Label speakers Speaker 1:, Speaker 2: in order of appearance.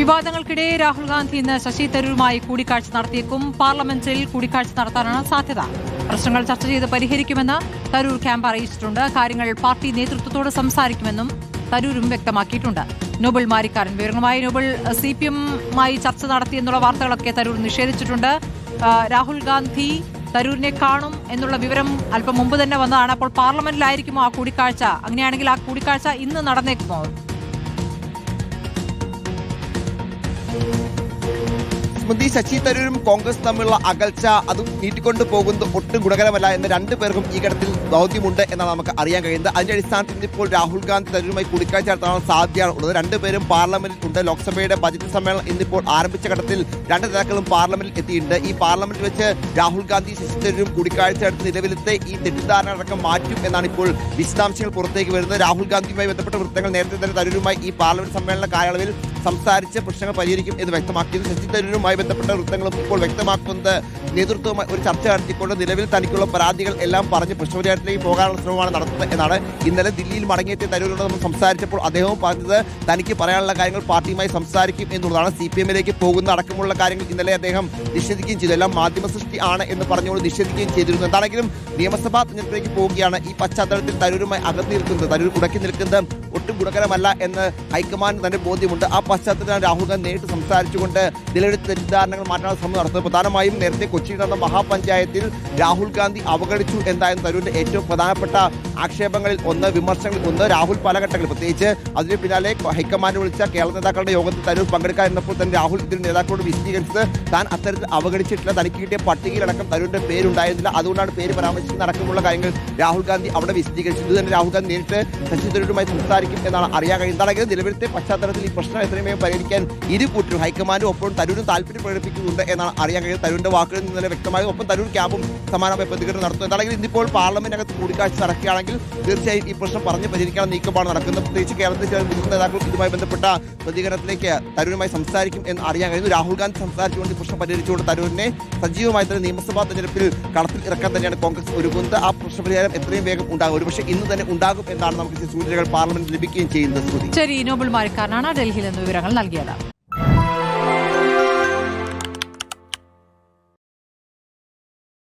Speaker 1: വിവാദങ്ങൾക്കിടെ രാഹുൽ ഗാന്ധി ഇന്ന് ശശി തരൂരുമായി കൂടിക്കാഴ്ച നടത്തിയേക്കും. പാർലമെന്റിൽ കൂടിക്കാഴ്ച നടത്താനാണ് സാധ്യത. പ്രശ്നങ്ങൾ ചർച്ച ചെയ്ത് പരിഹരിക്കുമെന്ന് തരൂർ ക്യാമ്പ് അറിയിച്ചിട്ടുണ്ട്. കാര്യങ്ങൾ പാർട്ടി നേതൃത്വത്തോട് സംസാരിക്കുമെന്നും തരൂരും വ്യക്തമാക്കിയിട്ടുണ്ട്. നോബിൾ മാരിക്കാരൻ വിവരങ്ങളുമായി നോബിൾ സി പി എമ്മുമായി ചർച്ച നടത്തിയെന്നുള്ള വാർത്തകളൊക്കെ തരൂർ നിഷേധിച്ചിട്ടുണ്ട്. രാഹുൽ ഗാന്ധി തരൂരിനെ കാണും എന്നുള്ള വിവരം അല്പം മുമ്പ് തന്നെ വന്നതാണ്. അപ്പോൾ പാർലമെന്റിലായിരിക്കുമോ ആ കൂടിക്കാഴ്ച? അങ്ങനെയാണെങ്കിൽ ആ കൂടിക്കാഴ്ച ഇന്ന് നടന്നേക്കുമോ?
Speaker 2: സ്മൃതി ശശി തരൂരും കോൺഗ്രസ് തമ്മിലുള്ള അകൽച്ച അതും നീട്ടിക്കൊണ്ടു പോകുന്നത് ഒട്ടും ഗുണകരമല്ല എന്ന് രണ്ടു പേർക്കും ഈ ഘട്ടത്തിൽ ദൗത്യമുണ്ട് എന്നാണ് നമുക്ക് അറിയാൻ കഴിയുന്നത്. അതിന്റെ അടിസ്ഥാനത്തിൽ ഇന്നിപ്പോൾ രാഹുൽ ഗാന്ധി തരൂരുമായി കൂടിക്കാഴ്ച നടത്താനുള്ള സാധ്യതയാണ് ഉള്ളത്. രണ്ടുപേരും പാർലമെന്റിൽ ഉണ്ട്. ലോക്സഭയുടെ ബജറ്റ് സമ്മേളനം ഇന്നിപ്പോൾ ആരംഭിച്ച ഘട്ടത്തിൽ രണ്ട് നേതാക്കളും പാർലമെന്റിൽ എത്തിയിട്ടുണ്ട്. ഈ പാർലമെന്റിൽ വെച്ച് രാഹുൽ ഗാന്ധി ശശി തരൂരും കൂടിക്കാഴ്ച നടത്തി നിലവിലത്തെ ഈ തെറ്റിദ്ധാരണ അടക്കം മാറ്റും എന്നാണ് ഇപ്പോൾ വിശദാംശങ്ങൾ പുറത്തേക്ക് വരുന്നത്. രാഹുൽ ഗാന്ധിയുമായി ബന്ധപ്പെട്ട വൃത്തങ്ങൾ നേരത്തെ തന്നെ തരൂരുമായി ഈ പാർലമെന്റ് സമ്മേളന കാലയളവിൽ സംസാരിച്ച് പ്രശ്നങ്ങൾ പരിഹരിക്കും എന്ന് വ്യക്തമാക്കിയത് ശശി തരൂരുമായി ബന്ധപ്പെട്ട വൃത്തങ്ങളും ഇപ്പോൾ വ്യക്തമാക്കുന്നത് നേതൃത്വവുമായി ഒരു ചർച്ച നടത്തിക്കൊണ്ട് നിലവിൽ തനിക്കുള്ള പരാതികൾ എല്ലാം പറഞ്ഞ് പ്രശ്നപരിഹാരത്തിലേക്ക് പോകാനുള്ള ശ്രമമാണ് നടത്തുന്നത് എന്നാണ് ഇന്നലെ ദില്ലിയിൽ മടങ്ങിയെത്തിയ തരൂരിനോട് നമ്മൾ സംസാരിച്ചപ്പോൾ അദ്ദേഹവും പറഞ്ഞത് തനിക്ക് പറയാനുള്ള കാര്യങ്ങൾ പാർട്ടിയുമായി സംസാരിക്കും എന്നുള്ളതാണ് സി പി എമ്മിലേക്ക് പോകുന്ന അടക്കമുള്ള കാര്യങ്ങൾ ഇന്നലെ അദ്ദേഹം നിഷേധിക്കുകയും ചെയ്തു. എല്ലാം മാധ്യമ സൃഷ്ടി ആണ് എന്ന് പറഞ്ഞുകൊണ്ട് നിഷേധിക്കുകയും ചെയ്തിരുന്നു. എന്താണെങ്കിലും നിയമസഭാ തെരഞ്ഞെടുപ്പിലേക്ക് പോവുകയാണ് ഈ പശ്ചാത്തലത്തിൽ തരൂരുമായി അകന്നു നിൽക്കുന്നത്. തരൂർ ഉടക്കി നിൽക്കുന്നത് ഒട്ടും ഗുണകരമല്ല എന്ന് ഹൈക്കമാൻഡ് തന്നെ ബോധ്യമുണ്ട്. ആ പശ്ചാത്തലത്തിലാണ് രാഹുൽ ഗാന്ധി നേരിട്ട് സംസാരിച്ചുകൊണ്ട് നിലവിലെ തെറ്റിദ്ധാരണകൾ മാറ്റാനുള്ള ശ്രമം നടത്തുന്നത്. പ്രധാനമായും നേരത്തെ കൊച്ചിയിൽ നടന്ന മഹാപഞ്ചായത്തിൽ രാഹുൽ ഗാന്ധി അവഗണിച്ചു എന്തായിരുന്നു തരൂരിന്റെ ഏറ്റവും പ്രധാനപ്പെട്ട ആക്ഷേപങ്ങളിൽ ഒന്ന് വിമർശനങ്ങളിൽ ഒന്ന് രാഹുൽ പല ഘട്ടങ്ങളിൽ. പ്രത്യേകിച്ച് അതിന് പിന്നാലെ ഹൈക്കമാൻഡ് വിളിച്ച കേരള നേതാക്കളുടെ യോഗത്തിൽ തരൂർ പങ്കെടുക്കാതിരുന്നപ്പോൾ തന്നെ രാഹുൽ ഇതിൽ നേതാക്കളോട് വിശദീകരിച്ചത് താൻ അത്തരത്തിൽ അവഗണിച്ചിട്ടില്ല. തനിക്ക് കിട്ടിയ പട്ടികയിലടക്കം തരൂരിന്റെ പേരുണ്ടായിരുന്നില്ല അതുകൊണ്ടാണ് പേര് പരാമർശിച്ച് അടക്കമുള്ള കാര്യങ്ങൾ രാഹുൽ ഗാന്ധി അവിടെ വിശദീകരിച്ചു ഇത് തന്നെ രാഹുൽ ഗാന്ധി നേരിട്ട് ശശി തരൂരുമായി സംസാരിക്കും എന്നാണ് അറിയാൻ കഴിയുന്നത്. എന്താണെങ്കിലും നിലവിലത്തെ പശ്ചാത്തലത്തിൽ ഈ പ്രശ്നം എത്രയും വേഗം പരിഹരിക്കാൻ ഇരു കൂട്ടരും ഹൈക്കമാൻഡും ഒപ്പം തരൂരും താല്പര്യം പ്രകടിപ്പിക്കുന്നുണ്ട് എന്നാണ് അറിയാൻ കഴിയുന്നത്. തരൂരിന്റെ വാക്കുകളിൽ നിന്ന് വ്യക്തമായി ഒപ്പം തരൂർ ക്യാമ്പും സമാനമായ പ്രതികരണം നടത്തും എന്താണെങ്കിൽ ഇന്നിപ്പോൾ പാർലമെന്റിനകത്ത് കൂടിക്കാഴ്ച നടക്കുകയാണെങ്കിൽ തീർച്ചയായും ഈ പ്രശ്നം പറഞ്ഞ് പരിഹരിക്കാൻ നീക്കമാണ് നടക്കുന്നത്. പ്രത്യേകിച്ച് കേരളത്തിൽ ചില മുതിർന്ന നേതാക്കൾ ഇതുമായി ബന്ധപ്പെട്ട പ്രതികരണത്തിലേക്ക് തരൂരുമായി സംസാരിക്കും എന്ന് അറിയാൻ കഴിയുന്നു. രാഹുൽ ഗാന്ധി സംസാരിച്ചുകൊണ്ട് പ്രശ്നം പരിഹരിച്ചുകൊണ്ട് തരൂരിനെ സജീവമായി തന്നെ നിയമസഭാ തെരഞ്ഞെടുപ്പിൽ കടത്തിൽ ഇറക്കാൻ തന്നെയാണ് കോൺഗ്രസ് ഒരുങ്ങുന്നത്. ആ പ്രശ്നപരിഹാരം എത്രയും വേഗം ഉണ്ടാകും. ഒരുപക്ഷെ ഇന്ന് തന്നെ ഉണ്ടാകും എന്നാണ് നമുക്ക് സൂചനകൾ പാർലമെന്റിൽ ലഭിക്കുകയും ചെയ്യുന്ന
Speaker 1: ശരി നോബിൾ മാരിക്കാരനാണ് ഡൽഹിയിൽ നിന്ന് വിവരങ്ങൾ നൽകിയത്.